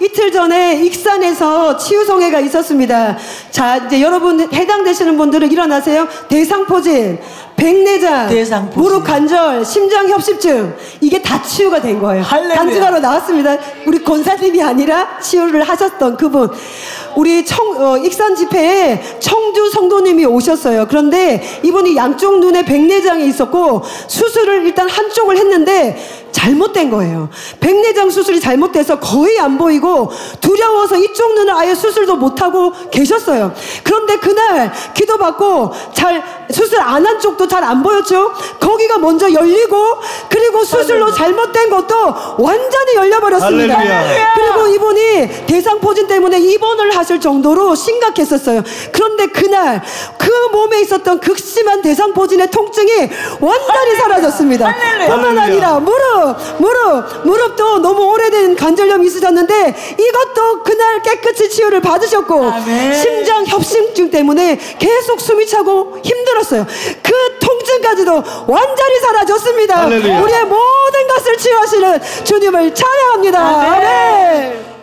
이틀 전에 익산에서 치유송회가 있었습니다. 자, 이제 여러분 해당되시는 분들은 일어나세요. 대상포진, 백내장, 대상포진. 무릎 관절, 심장 협심증 이게 다 치유가 된 거예요. 간증하러 나왔습니다. 우리 권사님이 아니라 치유를 하셨던 그분. 우리 청, 어, 익산 집회에 청주 성도님이 오셨어요. 그런데 이분이 양쪽 눈에 백내장이 있었고 수술을 일단 한쪽을 했는데 잘못된 거예요. 백내장 수술이 잘못돼서 거의 안 보이고 두려워서 이쪽 눈을 아예 수술도 못하고 계셨어요. 그런데 그날 기도받고 잘 수술 안 한 쪽도 잘 안 보였죠? 거기가 먼저 열리고 그리고 수술로 잘못된 것도 완전히 열려버렸습니다. 할렐루야. 그리고 이분이 대상포진 때문에 입원을 하실 정도로 심각했었어요. 그런데 그날 그 몸에 있었던 극심한 대상포진의 통증이 완전히 사라졌습니다. 뿐만 아니라 무릎, 무릎도 너무 오래된 관절염이 있으셨는데 이것도 그날 깨끗이 치유를 받으셨고 아멘. 심장 협심증 때문에 계속 숨이 차고 힘들었어요. 그 통증까지도 완전히 사라졌습니다. 할렐루야. 우리의 모든 것을 치유하시는 주님을 찬양합니다. 아멘. 아멘.